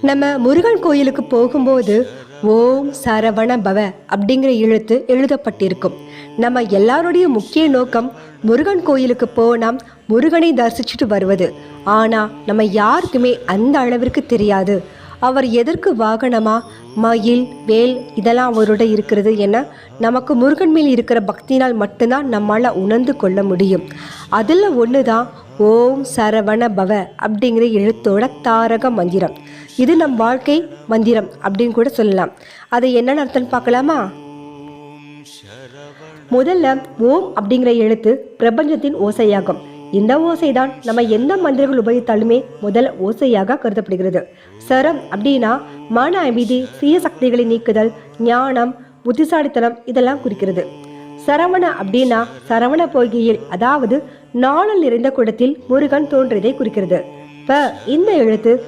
நம்ம முருகன் கோயிலுக்கு போகும்போது ஓம் சரவண பவ அப்படிங்கிற எழுத்து எழுதப்பட்டிருக்கும். நம்ம எல்லாருடைய முக்கிய நோக்கம் முருகன் கோயிலுக்கு போனால் முருகனை தரிசிச்சுட்டு வருவது. ஆனால் நம்ம யாருக்குமே அந்த அளவிற்கு தெரியாது. அவர் எதற்கு வாகனமா மயில் வேல் இதெல்லாம் அவரோட இருக்கிறது என நமக்கு முருகன் மேல் இருக்கிற பக்தினால் மட்டும்தான் நம்மால் உணர்ந்து கொள்ள முடியும். அதில் ஒன்று தான் ஓம் சரவண பவ அப்படிங்கிற எழுத்தோட தாரக மந்திரம். இது நம் வாழ்க்கை மந்திரம் அப்படின்னு கூட சொல்லலாம். அது என்னன்னு அர்த்தம் பார்க்கலாமா? முதல்ல ஓம் அப்படிங்கிற எழுத்து பிரபஞ்சத்தின் ஓசையாகும். இந்த ஓசைதான் நம்ம எந்த மந்திரங்கள் உபயோகித்தாலுமே முதல் ஓசையாக கருதப்படுகிறது. சரம் அப்படின்னா மன அமைதி சுய சக்திகளை நீக்குதல் ஞானம் புத்திசாலித்தனம் இதெல்லாம் குறிக்கிறது. சரவண அப்படின்னா சரவண பொய்கையில் அதாவது நாணல் நிறைந்த குடத்தில் முருகன் தோன்றியதை குறிக்கிறது. ப இந்த எழுத்து